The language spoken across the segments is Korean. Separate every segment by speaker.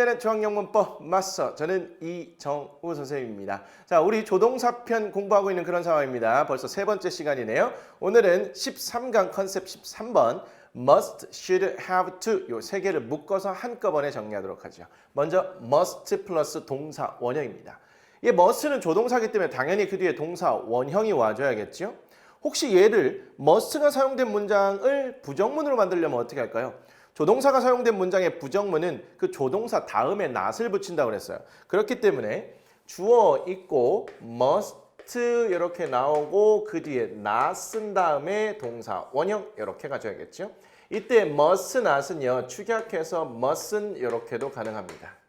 Speaker 1: 끝내는 중앙영문법 마스터 저는 이정우 선생님입니다. 자, 우리 조동사편 공부하고 있는 그런 상황입니다. 벌써 세 번째 시간이네요. 오늘은 13강 컨셉 13번 must, should, have to 요 세 개를 묶어서 한꺼번에 정리하도록 하죠. 먼저 must 플러스 동사 원형입니다. 이 must는 조동사기 때문에 당연히 그 뒤에 동사 원형이 와줘야겠죠. 혹시 얘를 must가 사용된 문장을 부정문으로 만들려면 어떻게 할까요? 조동사가 사용된 문장의 부정문은 그 조동사 다음에 not을 붙인다고 그랬어요. 그렇기 때문에 주어 있고 must 이렇게 나오고 그 뒤에 not 쓴 다음에 동사 원형 이렇게 가져야겠죠. 이때 must not은요 축약해서 must는 이렇게도 가능합니다.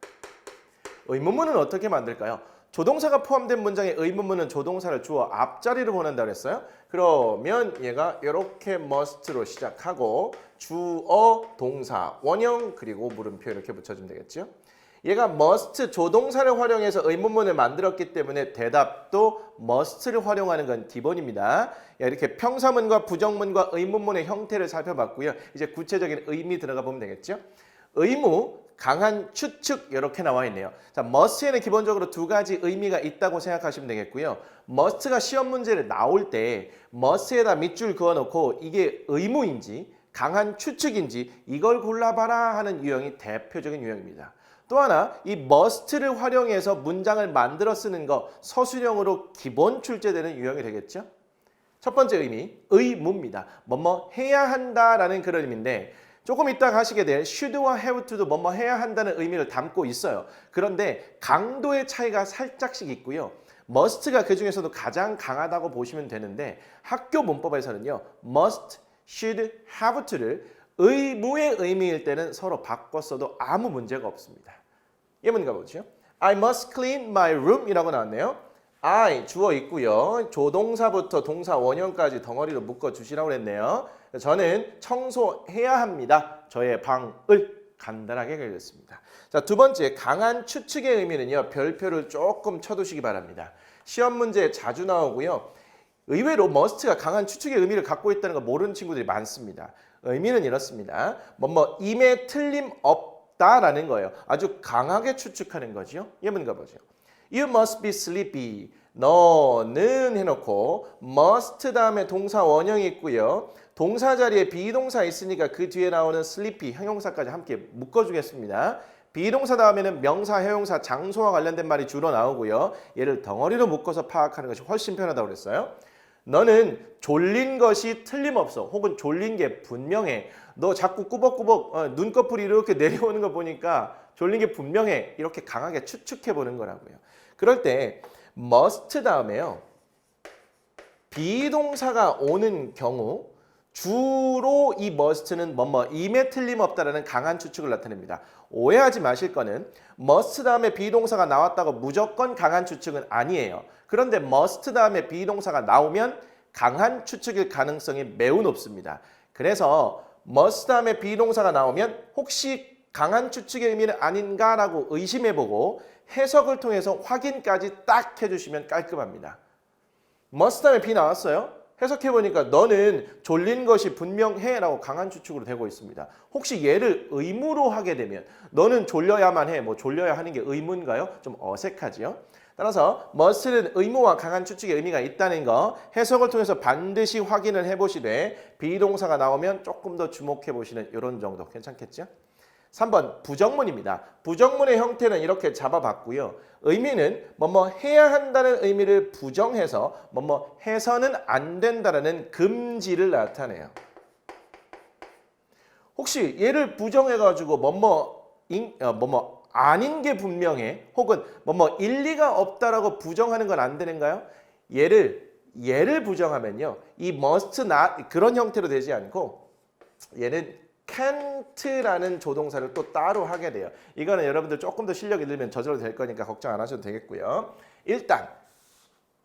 Speaker 1: 의문문은 어떻게 만들까요? 조동사가 포함된 문장의 의문문은 조동사를 주어 앞자리로 보낸다 그랬어요. 그러면 얘가 이렇게 must로 시작하고 주어, 동사, 원형 그리고 물음표 이렇게 붙여주면 되겠죠. 얘가 must 조동사를 활용해서 의문문을 만들었기 때문에 대답도 must를 활용하는 건 기본입니다. 이렇게 평사문과 부정문과 의문문의 형태를 살펴봤고요. 이제 구체적인 의미 들어가 보면 되겠죠. 의무, 강한 추측 이렇게 나와 있네요. 자, must에는 기본적으로 두 가지 의미가 있다고 생각하시면 되겠고요. must가 시험 문제를 나올 때 must에다 밑줄 그어놓고 이게 의무인지 강한 추측인지 이걸 골라봐라 하는 유형이 대표적인 유형입니다. 또 하나 이 must를 활용해서 문장을 만들어 쓰는 거 서술형으로 기본 출제되는 유형이 되겠죠. 첫 번째 의미 의무입니다. 뭐뭐 해야 한다라는 그런 의미인데 조금 이따가 하시게 될 should와 have to도 뭐뭐 해야 한다는 의미를 담고 있어요. 그런데 강도의 차이가 살짝씩 있고요. must가 그 중에서도 가장 강하다고 보시면 되는데 학교 문법에서는요. must, should, have to를 의무의 의미일 때는 서로 바꿨어도 아무 문제가 없습니다. 예문 가보죠. I must clean my room 이라고 나왔네요. I 주어 있고요. 조동사부터 동사 원형까지 덩어리로 묶어 주시라고 그랬네요. 저는 청소해야 합니다. 저의 방을 간단하게 그렸습니다. 자, 두 번째 강한 추측의 의미는요. 별표를 조금 쳐두시기 바랍니다. 시험 문제에 자주 나오고요. 의외로 must가 강한 추측의 의미를 갖고 있다는 거 모르는 친구들이 많습니다. 의미는 이렇습니다. 뭐뭐 임에 틀림 없다라는 거예요. 아주 강하게 추측하는 거죠. 예문 가보죠. You must be sleepy. 너는 해놓고 must 다음에 동사 원형이 있고요. 동사 자리에 비동사 있으니까 그 뒤에 나오는 sleepy 형용사까지 함께 묶어주겠습니다. 비동사 다음에는 명사, 형용사, 장소와 관련된 말이 주로 나오고요. 얘를 덩어리로 묶어서 파악하는 것이 훨씬 편하다고 그랬어요. 너는 졸린 것이 틀림없어. 혹은 졸린 게 분명해. 너 자꾸 꾸벅꾸벅 어, 눈꺼풀이 이렇게 내려오는 거 보니까 졸린 게 분명해. 이렇게 강하게 추측해 보는 거라고요. 그럴 때 must 다음에요. 비동사가 오는 경우 주로 이 must는 뭐뭐 임에 틀림없다라는 강한 추측을 나타냅니다. 오해하지 마실 거는 must 다음에 비동사가 나왔다고 무조건 강한 추측은 아니에요. 그런데 must 다음에 비동사가 나오면 강한 추측일 가능성이 매우 높습니다. 그래서 must 다음에 비동사가 나오면 혹시 강한 추측의 의미는 아닌가라고 의심해보고 해석을 통해서 확인까지 딱 해주시면 깔끔합니다. must 다음에 비 나왔어요? 해석해 보니까 너는 졸린 것이 분명해라고 강한 추측으로 되고 있습니다. 혹시 얘를 의무로 하게 되면 너는 졸려야만 해. 뭐 졸려야 하는 게 의무인가요? 좀 어색하지요. 따라서 must는 의무와 강한 추측의 의미가 있다는 거 해석을 통해서 반드시 확인을 해보시되 비동사가 나오면 조금 더 주목해 보시는 이런 정도 괜찮겠죠? 3번 부정문입니다. 부정문의 형태는 이렇게 잡아봤고요. 의미는 뭐뭐 해야 한다는 의미를 부정해서 뭐뭐 해서는 안 된다라는 금지를 나타내요. 혹시 얘를 부정해가지고 뭐뭐 인, 어, 뭐뭐 아닌 게 분명해 혹은 뭐뭐 일리가 없다라고 부정하는 건 안 되는가요? 얘를 얘를 부정하면요 이 must not 그런 형태로 되지 않고 얘는 can't라는 조동사를 또 따로 하게 돼요. 이거는 여러분들 조금 더 실력이 늘면 저절로 될 거니까 걱정 안 하셔도 되겠고요. 일단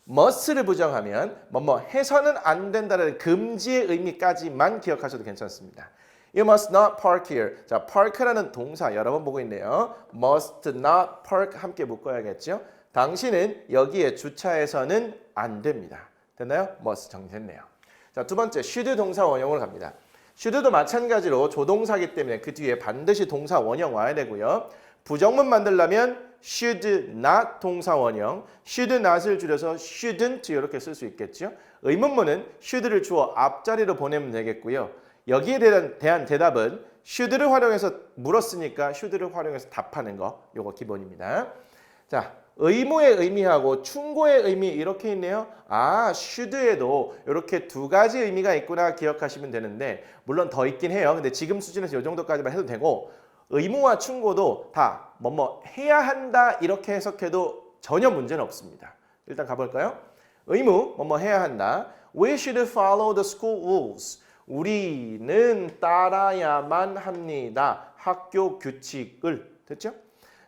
Speaker 1: must를 부정하면 뭐뭐 해서는 안 된다는 금지의 의미까지만 기억하셔도 괜찮습니다. You must not park here. 자, park라는 동사 여러 번 보고 있네요. must not park 함께 묶어야겠죠. 당신은 여기에 주차해서는 안 됩니다. 됐나요? must 정리됐네요. 자, 두 번째 should 동사 원형으로 갑니다. Should도 마찬가지로 조동사기 때문에 그 뒤에 반드시 동사 원형 와야 되고요. 부정문 만들려면 should not 동사 원형, should not을 줄여서 shouldn't 이렇게 쓸 수 있겠죠. 의문문은 should를 주어 앞자리로 보내면 되겠고요. 여기에 대한, 대한 대답은 should를 활용해서 물었으니까 should를 활용해서 답하는 거 요거 기본입니다. 자, 의무의 의미하고 충고의 의미 이렇게 있네요. 아, should에도 이렇게 두 가지 의미가 있구나 기억하시면 되는데 물론 더 있긴 해요. 근데 지금 수준에서 이 정도까지만 해도 되고 의무와 충고도 다 뭐뭐 해야 한다 이렇게 해석해도 전혀 문제는 없습니다. 일단 가볼까요? 의무 뭐뭐 해야 한다. We should follow the school rules. 우리는 따라야만 합니다. 학교 규칙을 됐죠?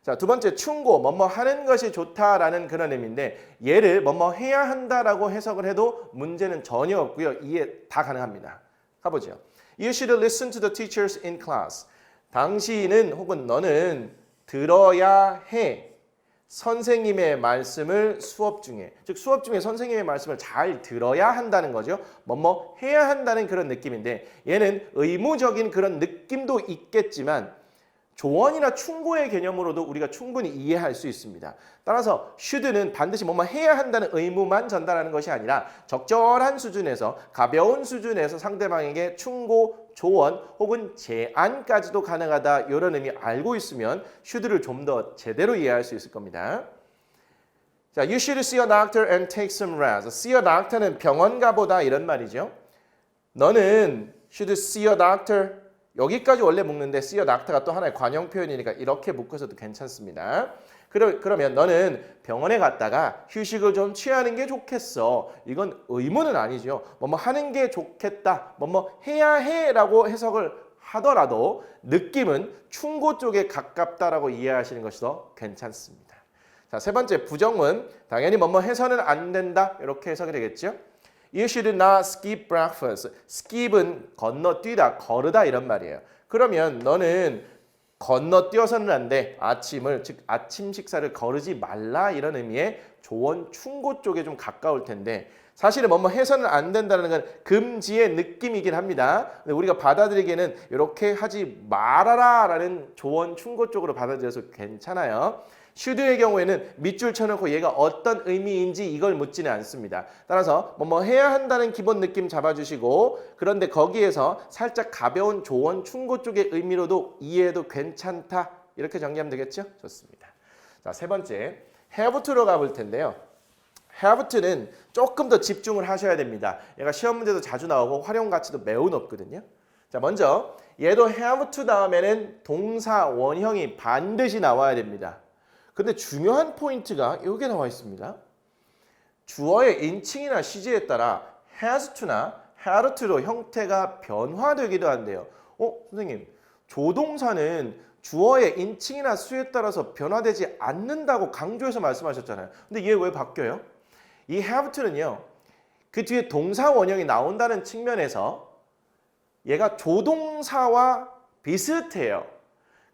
Speaker 1: 자, 두 번째 충고, 뭐뭐 하는 것이 좋다라는 그런 의미인데 얘를 뭐뭐 해야 한다라고 해석을 해도 문제는 전혀 없고요. 이해 다 가능합니다. 가보죠. You should listen to the teachers in class. 당신은 혹은 너는 들어야 해. 선생님의 말씀을 수업 중에 즉 수업 중에 선생님의 말씀을 잘 들어야 한다는 거죠. 뭐뭐 해야 한다는 그런 느낌인데 얘는 의무적인 그런 느낌도 있겠지만 조언이나 충고의 개념으로도 우리가 충분히 이해할 수 있습니다. 따라서 should는 반드시 뭐뭐 해야 한다는 의무만 전달하는 것이 아니라 적절한 수준에서 가벼운 수준에서 상대방에게 충고, 조언 혹은 제안까지도 가능하다 이런 의미 알고 있으면 should를 좀 더 제대로 이해할 수 있을 겁니다. 자, you should see a doctor and take some rest. See a doctor는 병원 가보다 이런 말이죠. 너는 should see a doctor 여기까지 원래 묶는데 a doctor가 또 하나의 관용 표현이니까 이렇게 묶어서도 괜찮습니다. 그러, 그러면 너는 병원에 갔다가 휴식을 좀 취하는 게 좋겠어. 이건 의무는 아니죠. 뭐뭐 하는 게 좋겠다. 뭐뭐 해야 해라고 해석을 하더라도 느낌은 충고 쪽에 가깝다라고 이해하시는 것이 더 괜찮습니다. 자, 세 번째 부정은 당연히 뭐뭐 해서는 안 된다. 이렇게 해석이 되겠죠. You should not skip breakfast. skip은 건너뛰다, 거르다 이런 말이에요. 그러면 너는 건너뛰어서는 안 돼. 아침을 즉 아침 식사를 거르지 말라 이런 의미의 조언 충고 쪽에 좀 가까울 텐데 사실은 뭐뭐 해서는 안 된다는 건 금지의 느낌이긴 합니다. 근데 우리가 받아들이기에는 이렇게 하지 말아라라는 조언 충고 쪽으로 받아들여서 괜찮아요. 슈드의 경우에는 밑줄 쳐놓고 얘가 어떤 의미인지 이걸 묻지는 않습니다. 따라서 뭐뭐 해야 한다는 기본 느낌 잡아주시고 그런데 거기에서 살짝 가벼운 조언 충고 쪽의 의미로도 이해해도 괜찮다 이렇게 정리하면 되겠죠? 좋습니다. 자 세 번째 have to로 가볼 텐데요. have to는 조금 더 집중을 하셔야 됩니다. 얘가 시험 문제도 자주 나오고 활용 가치도 매우 높거든요. 자 먼저 얘도 have to 다음에는 동사 원형이 반드시 나와야 됩니다. 근데 중요한 포인트가 여기에 나와 있습니다. 주어의 인칭이나 시제에 따라 has to나 had to로 형태가 변화되기도 한대요. 어, 선생님, 조동사는 주어의 인칭이나 수에 따라서 변화되지 않는다고 강조해서 말씀하셨잖아요. 근데 얘 왜 바뀌어요? 이 have to는요. 그 뒤에 동사 원형이 나온다는 측면에서 얘가 조동사와 비슷해요.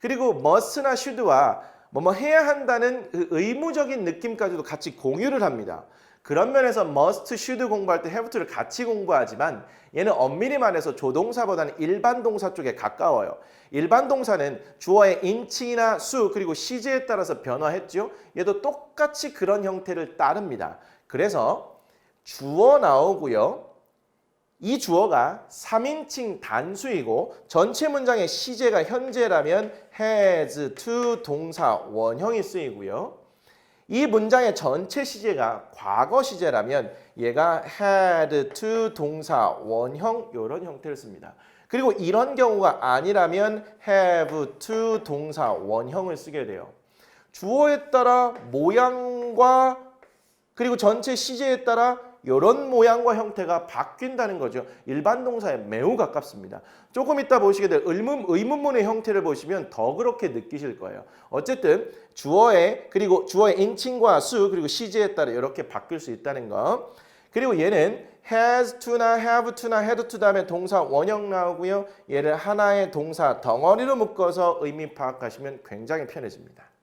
Speaker 1: 그리고 must나 should와 뭐뭐 해야 한다는 그 의무적인 느낌까지도 같이 공유를 합니다. 그런 면에서 must, should 공부할 때 have to를 같이 공부하지만 얘는 엄밀히 말해서 조동사보다는 일반 동사 쪽에 가까워요. 일반 동사는 주어의 인칭이나 수 그리고 시제에 따라서 변화했죠. 얘도 똑같이 그런 형태를 따릅니다. 그래서 주어 나오고요. 이 주어가 3인칭 단수이고 전체 문장의 시제가 현재라면 has to 동사 원형이 쓰이고요. 이 문장의 전체 시제가 과거 시제라면 얘가 had to 동사 원형 이런 형태를 씁니다. 그리고 이런 경우가 아니라면 have to 동사 원형을 쓰게 돼요. 주어에 따라 모양과 그리고 전체 시제에 따라 이런 모양과 형태가 바뀐다는 거죠. 일반 동사에 매우 가깝습니다. 조금 이따 보시게 될 의문, 의문문의 형태를 보시면 더 그렇게 느끼실 거예요. 어쨌든 주어의 그리고 주어의 인칭과 수 그리고 시제에 따라 이렇게 바뀔 수 있다는 거. 그리고 얘는 has to나 have to나 had to 다음에 동사 원형 나오고요. 얘를 하나의 동사 덩어리로 묶어서 의미 파악하시면 굉장히 편해집니다.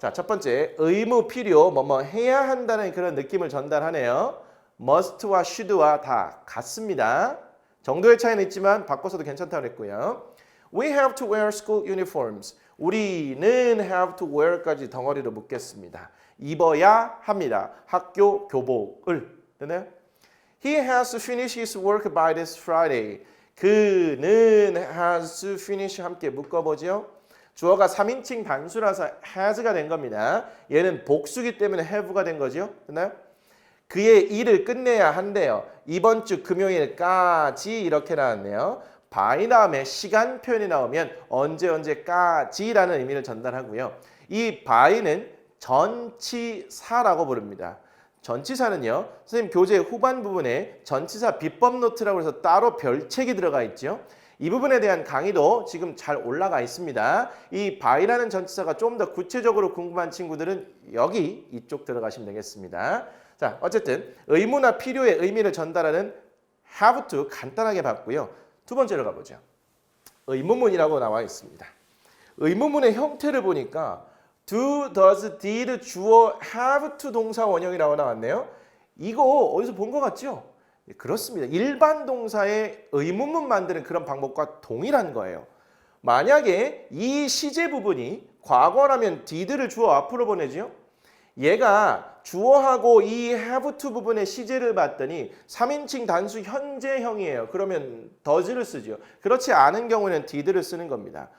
Speaker 1: 자, 첫 번째 의무 필요 뭐뭐 해야 한다는 그런 느낌을 전달하네요. must와 should와 다 같습니다. 정도의 차이는 있지만 바꿔서도 괜찮다고 그랬고요. We have to wear school uniforms. 우리는 have to wear까지 덩어리로 묶겠습니다. 입어야 합니다. 학교 교복을. 되나요? He has to finish his work by this Friday. 그는 has to finish 함께 묶어보죠. 주어가 3인칭 단수라서 has가 된 겁니다. 얘는 복수기 때문에 have가 된 거죠. 됐나요? 그의 일을 끝내야 한대요. 이번 주 금요일까지 이렇게 나왔네요. by 다음에 시간 표현이 나오면 언제 언제까지라는 의미를 전달하고요. 이 by는 전치사라고 부릅니다. 전치사는요. 선생님 교재 후반 부분에 전치사 비법 노트라고 해서 따로 별책이 들어가 있죠. 이 부분에 대한 강의도 지금 잘 올라가 있습니다. 이 by라는 전치사가 좀 더 구체적으로 궁금한 친구들은 여기 이쪽 들어가시면 되겠습니다. 자, 어쨌든 의무나 필요의 의미를 전달하는 have to 간단하게 봤고요. 두 번째로 가보죠. 의무문이라고 나와 있습니다. 의무문의 형태를 보니까 do, does, did, 주어, have to 동사 원형이라고 나왔네요. 이거 어디서 본 것 같죠? 예, 그렇습니다. 일반 동사의 의문문 만드는 그런 방법과 동일한 거예요. 만약에 이 시제 부분이 과거라면 did를 주어 앞으로 보내죠. 얘가 주어하고 이 have to 부분의 시제를 봤더니 3인칭 단수 현재형이에요. 그러면 does를 쓰죠. 그렇지 않은 경우는 did를 쓰는 겁니다.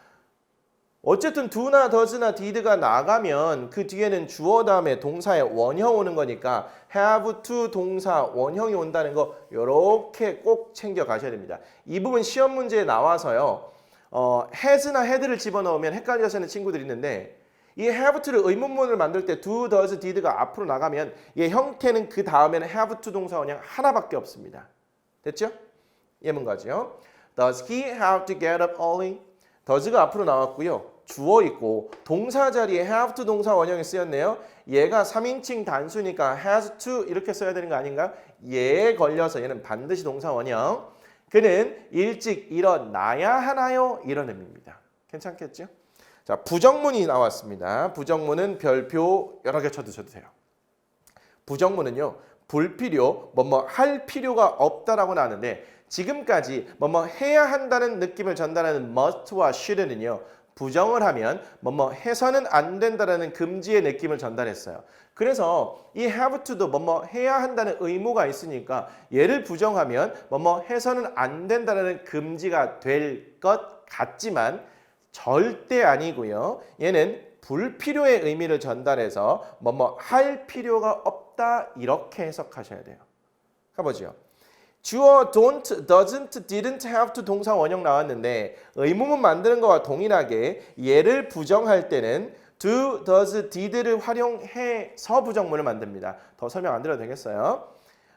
Speaker 1: 어쨌든 do나 does나 did가 나가면 그 뒤에는 주어 다음에 동사의 원형 오는 거니까 have to 동사 원형이 온다는 거 이렇게 꼭 챙겨 가셔야 됩니다. 이 부분 시험 문제에 나와서요. 어, has나 had를 집어넣으면 헷갈려서 하는 친구들이 있는데 이 have to를 의문문을 만들 때 do, does, did가 앞으로 나가면 얘 형태는 그 다음에는 have to 동사 원형 하나밖에 없습니다. 됐죠? 예문가죠. Does he have to get up early? Does가 앞으로 나왔고요. 주어 있고 동사 자리에 have to 동사 원형이 쓰였네요. 얘가 3인칭 단수니까 has to 이렇게 써야 되는 거 아닌가? 얘에 걸려서 얘는 반드시 동사 원형. 그는 일찍 일어나야 하나요? 이런 의미입니다. 괜찮겠죠? 자, 부정문이 나왔습니다. 부정문은 별표 여러 개 쳐두셔도 돼요. 부정문은요. 불필요, 뭐뭐 할 필요가 없다라고 나왔는데 지금까지 뭐뭐 해야 한다는 느낌을 전달하는 must와 should는요. 부정을 하면 뭐뭐 해서는 안 된다라는 금지의 느낌을 전달했어요. 그래서 이 have to도 뭐뭐 해야 한다는 의무가 있으니까 얘를 부정하면 뭐뭐 해서는 안 된다라는 금지가 될 것 같지만 절대 아니고요. 얘는 불필요의 의미를 전달해서 뭐뭐 할 필요가 없다 이렇게 해석하셔야 돼요. 가보죠. 주어 don't, doesn't, didn't have to 동사 원형 나왔는데 의문문 만드는 거와 동일하게 얘를 부정할 때는 do, does, did를 활용해서 부정문을 만듭니다. 더 설명 안 드려도 되겠어요.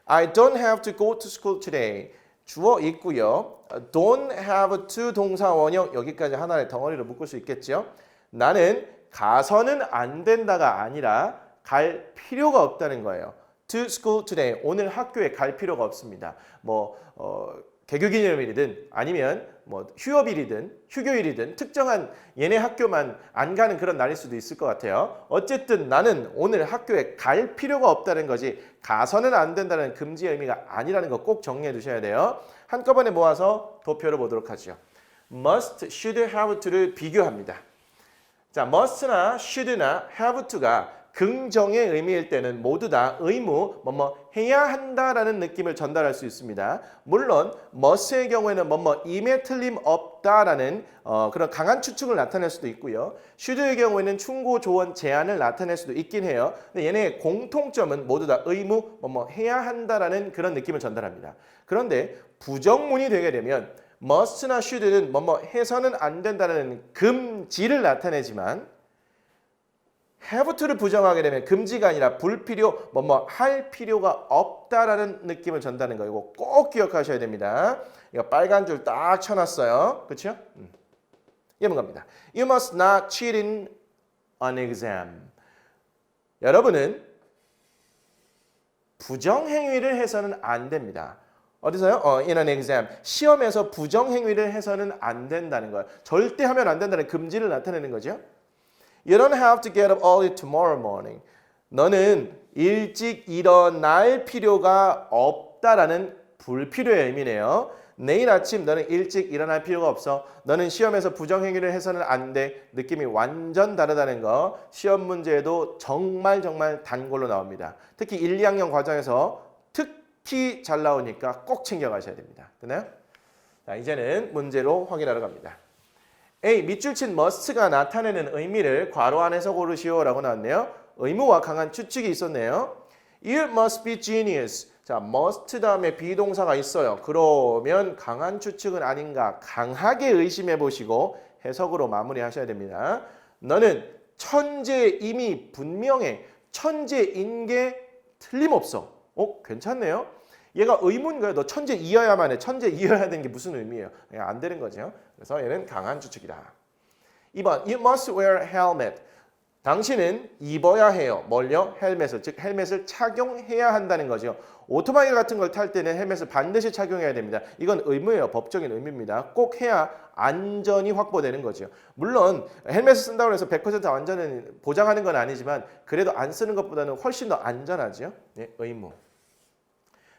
Speaker 1: I don't have to go to school today. 주어 있고요. don't have to 동사 원형 여기까지 하나의 덩어리로 묶을 수 있겠죠. 나는 가서는 안 된다가 아니라 갈 필요가 없다는 거예요. To school today. 오늘 학교에 갈 필요가 없습니다. 뭐 어, 개교기념일이든 아니면 뭐 휴업일이든 휴교일이든 특정한 얘네 학교만 안 가는 그런 날일 수도 있을 것 같아요. 어쨌든 나는 오늘 학교에 갈 필요가 없다는 거지 가서는 안 된다는 금지의 의미가 아니라는 거 꼭 정리해 두셔야 돼요. 한꺼번에 모아서 도표를 보도록 하죠. must, should, have to를 비교합니다. 자, must나 should나 have to가 긍정의 의미일 때는 모두 다 의무, 뭐뭐 해야 한다라는 느낌을 전달할 수 있습니다. 물론 must의 경우에는 뭐뭐 임에 틀림 없다라는 어, 그런 강한 추측을 나타낼 수도 있고요. should의 경우에는 충고, 조언, 제안을 나타낼 수도 있긴 해요. 근데 얘네의 공통점은 모두 다 의무, 뭐뭐 해야 한다라는 그런 느낌을 전달합니다. 그런데 부정문이 되게 되면 must나 should는 뭐뭐 해서는 안 된다는 금지를 나타내지만 have to를 부정하게 되면 금지가 아니라 불필요 뭐뭐 할 필요가 없다라는 느낌을 전다는 거 이거 꼭 기억하셔야 됩니다. 이거 빨간 줄 딱 쳐놨어요. 그렇죠? 음. 예문 갑니다. You must not cheat in an exam. 여러분은 부정 행위를 해서는 안 됩니다. 어디서요? 어, in an exam. 시험에서 부정 행위를 해서는 안 된다는 거예요. 절대 하면 안 된다는 금지를 나타내는 거죠. You don't have to get up early tomorrow morning. 너는 일찍 일어날 필요가 없다라는 불필요의 의미네요. 내일 아침 너는 일찍 일어날 필요가 없어. 너는 시험에서 부정행위를 해서는 안 돼. 느낌이 완전 다르다는 거. 시험 문제에도 정말 정말 단골로 나옵니다. 특히 1, 2학년 과정에서 특히 잘 나오니까 꼭 챙겨가셔야 됩니다. 되나요? 자, 이제는 문제로 확인하러 갑니다. A. 밑줄 친 must가 나타내는 의미를 괄호 안에서 고르시오라고 나왔네요. 의무와 강한 추측이 있었네요. You must be genius. 자, must 다음에 비동사가 있어요. 그러면 강한 추측은 아닌가 강하게 의심해 보시고 해석으로 마무리하셔야 됩니다. 너는 천재임이 분명해. 천재인 게 틀림없어. 어, 괜찮네요. 얘가 의문가요. 너 천재 이어야만 해. 천재 이어야 되는 게 무슨 의미예요? 예, 안 되는 거죠. 그래서 얘는 강한 추측이다. 2번 You must wear helmet. 당신은 입어야 해요. 뭘요? 헬멧을. 즉 헬멧을 착용해야 한다는 거죠. 오토바이 같은 걸 탈 때는 헬멧을 반드시 착용해야 됩니다. 이건 의무예요. 법적인 의무입니다. 꼭 해야 안전이 확보되는 거죠. 물론 헬멧을 쓴다고 해서 100% 안전은 보장하는 건 아니지만 그래도 안 쓰는 것보다는 훨씬 더 안전하죠. 네, 의무.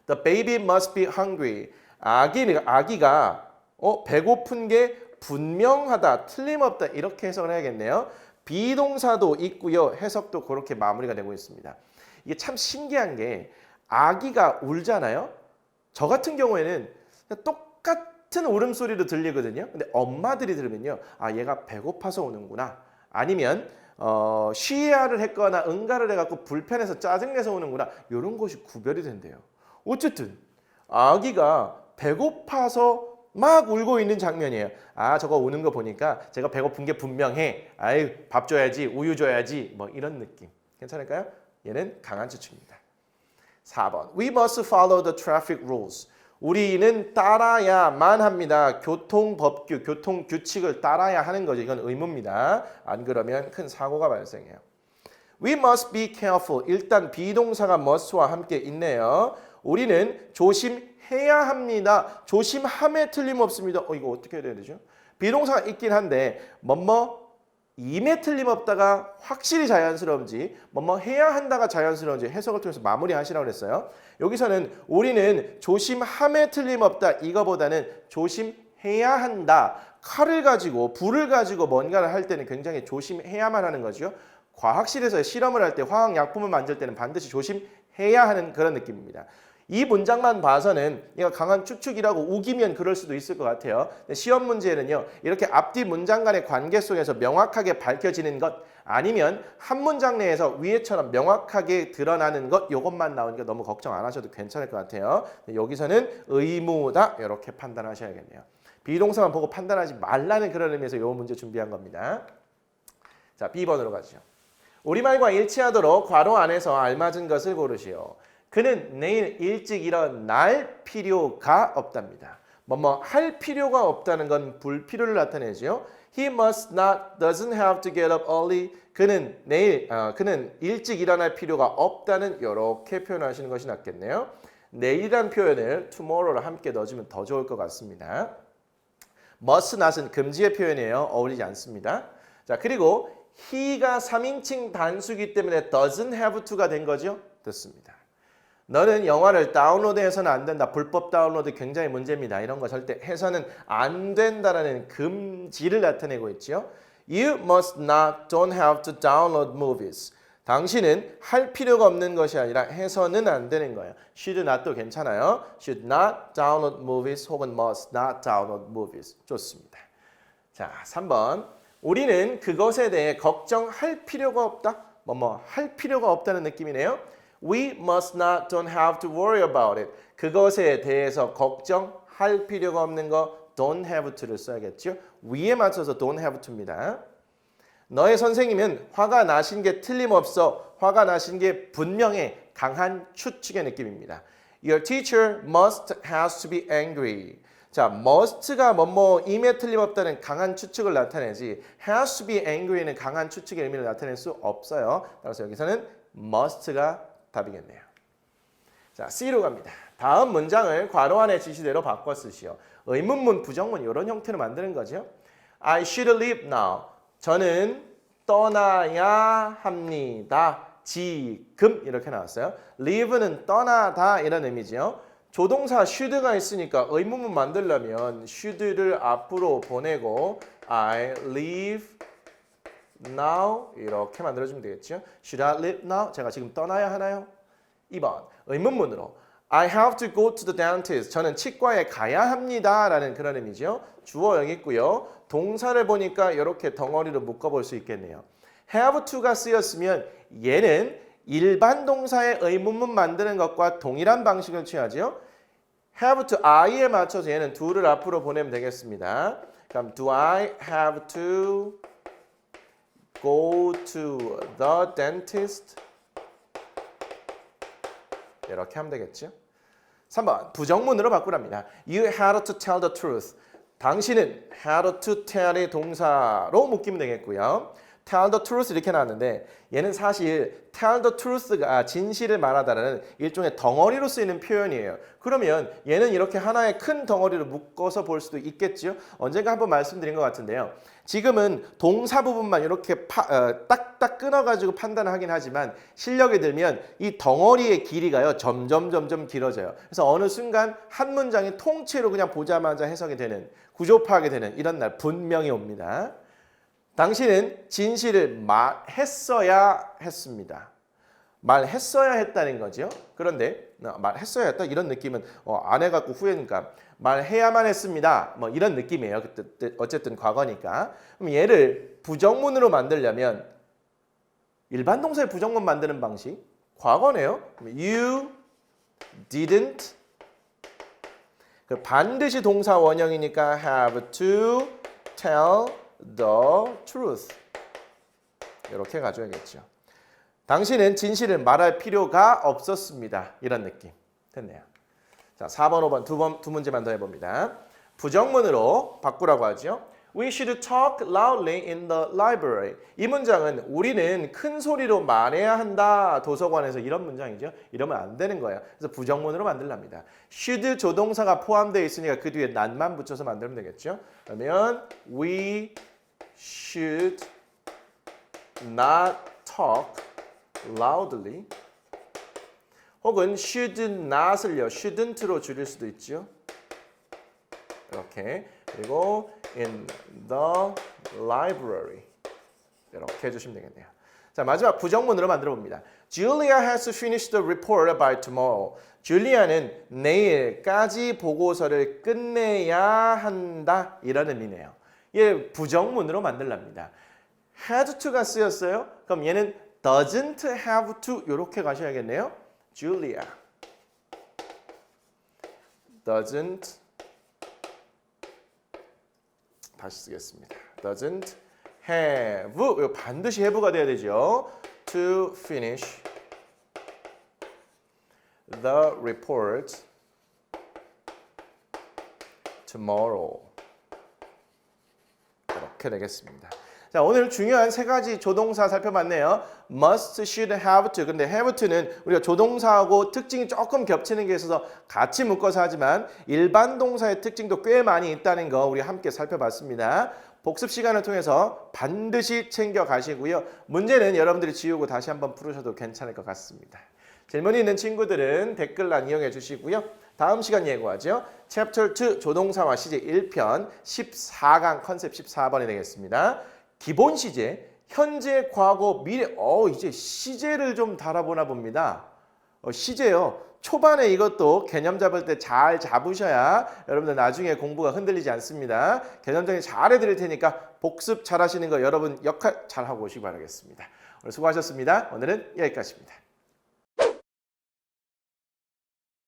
Speaker 1: The baby must be hungry. 아기, 아기가 어, 배고픈 게 분명하다, 틀림없다 이렇게 해석을 해야겠네요. 비동사도 있고요. 해석도 그렇게 마무리가 되고 있습니다. 이게 참 신기한 게 아기가 울잖아요. 저 같은 경우에는 똑같은 울음소리로 들리거든요. 근데 엄마들이 들으면요. 아, 얘가 배고파서 우는구나. 아니면 어, 쉬야를 했거나 응가를 해갖고 불편해서 짜증내서 우는구나. 이런 것이 구별이 된대요. 어쨌든 아기가 배고파서 막 울고 있는 장면이에요. 아 저거 우는 거 보니까 제가 배고픈 게 분명해. 아유 밥 줘야지 우유 줘야지 뭐 이런 느낌. 괜찮을까요? 얘는 강한 추측입니다. 4번 We must follow the traffic rules. 우리는 따라야만 합니다. 교통 법규, 교통 규칙을 따라야 하는 거죠. 이건 의무입니다. 안 그러면 큰 사고가 발생해요. We must be careful. 일단 비동사가 must와 함께 있네요. 우리는 조심해야 합니다. 조심함에 틀림없습니다. 어 이거 어떻게 해야 되죠? 비동사가 있긴 한데 뭐뭐 임에 틀림없다가 확실히 자연스러운지 뭐뭐 해야 한다가 자연스러운지 해석을 통해서 마무리하시라고 그랬어요. 여기서는 우리는 조심함에 틀림없다 이거보다는 조심해야 한다. 칼을 가지고 불을 가지고 뭔가를 할 때는 굉장히 조심해야만 하는 거죠. 과학실에서 실험을 할 때 화학 약품을 만들 때는 반드시 조심해야 하는 그런 느낌입니다. 이 문장만 봐서는 얘가 강한 추측이라고 우기면 그럴 수도 있을 것 같아요. 시험 문제는요. 이렇게 앞뒤 문장 간의 관계 속에서 명확하게 밝혀지는 것 아니면 한 문장 내에서 위에처럼 명확하게 드러나는 것 이것만 나오니까 너무 걱정 안 하셔도 괜찮을 것 같아요. 여기서는 의무다 이렇게 판단하셔야겠네요. 비동사만 보고 판단하지 말라는 그런 의미에서 이 문제 준비한 겁니다. 자, B번으로 가죠. 우리말과 일치하도록 괄호 안에서 알맞은 것을 고르시오. 그는 내일 일찍 일어날 필요가 없답니다. 뭐뭐 할 필요가 없다는 건 불필요를 나타내죠. He must not, doesn't have to get up early. 그는 내일, 어, 그는 일찍 일어날 필요가 없다는 이렇게 표현하시는 것이 낫겠네요. 내일이란 표현을 tomorrow를 함께 넣어주면 더 좋을 것 같습니다. must not은 금지의 표현이에요. 어울리지 않습니다. 자 그리고 he가 3인칭 단수기 때문에 doesn't have to가 된 거죠. 됐습니다. 너는 영화를 다운로드해서는 안 된다. 불법 다운로드 굉장히 문제입니다. 이런 거 절대 해서는 안 된다라는 금지를 나타내고 있죠. You must not, don't have to download movies. 당신은 할 필요가 없는 것이 아니라 해서는 안 되는 거예요. Should not도 괜찮아요. Should not download movies 혹은 must not download movies. 좋습니다. 자, 3번. 우리는 그것에 대해 걱정할 필요가 없다. 뭐뭐 할 필요가 없다는 느낌이네요. We must not, don't have to worry about it. 그것에 대해서 걱정할 필요가 없는 거 don't have to를 써야겠죠. 위에 맞춰서 don't have to입니다. 너의 선생님은 화가 나신 게 틀림없어. 화가 나신 게 분명해. 강한 추측의 느낌입니다. Your teacher must has to be angry. 자, must가 뭐뭐임에 틀림없다는 강한 추측을 나타내지 has to be angry는 강한 추측의 의미를 나타낼 수 없어요. 따라서 여기서는 must가 답이겠네요. 자, C로 갑니다. 다음 문장을 괄호 안의 지시대로 바꿔 쓰시오. 의문문, 부정문 이런 형태로 만드는 거죠. I should leave now. 저는 떠나야 합니다. 지금 이렇게 나왔어요. leave는 떠나다 이런 의미죠. 조동사 should가 있으니까 의문문 만들려면 should를 앞으로 보내고 I leave now 이렇게 만들어주면 되겠죠. Should I leave now? 제가 지금 떠나야 하나요? 2번 의문문으로 I have to go to the dentist. 저는 치과에 가야 합니다. 라는 그런 의미죠. 주어 여기 있고요. 동사를 보니까 이렇게 덩어리로 묶어볼 수 있겠네요. have to가 쓰였으면 얘는 일반 동사의 의문문 만드는 것과 동일한 방식을 취하죠. have to I에 맞춰서 얘는 do를 앞으로 보내면 되겠습니다. 그럼 do I have to go to the dentist? 이렇게 하면 되겠죠. 3번 부정문으로 바꾸랍니다. You had to tell the truth. 당신은 had to tell의 동사로 묶이면 되겠고요. tell the truth 이렇게 나왔는데 얘는 사실 tell the truth가 진실을 말하다라는 일종의 덩어리로 쓰이는 표현이에요. 그러면 얘는 이렇게 하나의 큰 덩어리로 묶어서 볼 수도 있겠죠. 언젠가 한번 말씀드린 것 같은데요. 지금은 동사 부분만 이렇게 파, 어, 딱딱 끊어가지고 판단을 하긴 하지만 실력이 들면 이 덩어리의 길이가요 점점 점점 길어져요. 그래서 어느 순간 한 문장이 통째로 그냥 보자마자 해석이 되는 구조 파악이 되는 이런 날 분명히 옵니다. 당신은 진실을 말했어야 했습니다. 말했어야 했다는 거죠. 그런데 어, 말했어야 했다 이런 느낌은 어, 안 해갖고 후회니까 말해야만 했습니다. 뭐 이런 느낌이에요. 어쨌든 과거니까. 그럼 얘를 부정문으로 만들려면 일반 동사의 부정문 만드는 방식 과거네요. You didn't 그 반드시 동사 원형이니까 have to tell the truth. 이렇게 가져야겠죠. 당신은 진실을 말할 필요가 없었습니다. 이런 느낌. 됐네요. 자, 4번, 5번 두, 번, 두 문제만 더 해봅니다. 부정문으로 바꾸라고 하죠. We should talk loudly in the library. 이 문장은 우리는 큰 소리로 말해야 한다. 도서관에서 이런 문장이죠. 이러면 안 되는 거예요. 그래서 부정문으로 만들랍니다. should 조동사가 포함되어 있으니까 그 뒤에 난만 붙여서 만들면 되겠죠. 그러면 we should not talk loudly 혹은 should not을요 shouldn't로 줄일 수도 있죠. 이렇게 그리고 in the library 이렇게 해주시면 되겠네요. 자 마지막 부정문으로 만들어 봅니다. Julia has to finish the report by tomorrow. 줄리아는 내일까지 보고서를 끝내야 한다 이런 의미네요. 얘 부정문으로 만들랍니다. had to가 쓰였어요. 그럼 얘는 doesn't have to 이렇게 가셔야겠네요. Julia doesn't 다시 쓰겠습니다. doesn't have 이거 반드시 have가 돼야 되죠. to finish the report tomorrow 이렇게 되겠습니다. 자, 오늘 중요한 세 가지 조동사 살펴봤네요. Must, should, have to. 근데 have to는 우리가 조동사하고 특징이 조금 겹치는 게 있어서 같이 묶어서 하지만 일반 동사의 특징도 꽤 많이 있다는 거 우리 함께 살펴봤습니다. 복습 시간을 통해서 반드시 챙겨 가시고요. 문제는 여러분들이 지우고 다시 한번 풀으셔도 괜찮을 것 같습니다. 질문이 있는 친구들은 댓글란 이용해 주시고요. 다음 시간 예고하죠. 챕터 2 조동사와 시제 1편 14강 컨셉 14번이 되겠습니다. 기본 시제, 현재, 과거, 미래. 어, 이제 시제를 좀 달아보나 봅니다. 어, 시제요. 초반에 이것도 개념 잡을 때 잘 잡으셔야 여러분들 나중에 공부가 흔들리지 않습니다. 개념 정리 잘 해드릴 테니까 복습 잘 하시는 거 여러분 역할 잘 하고 오시기 바라겠습니다. 오늘 수고하셨습니다. 오늘은 여기까지입니다.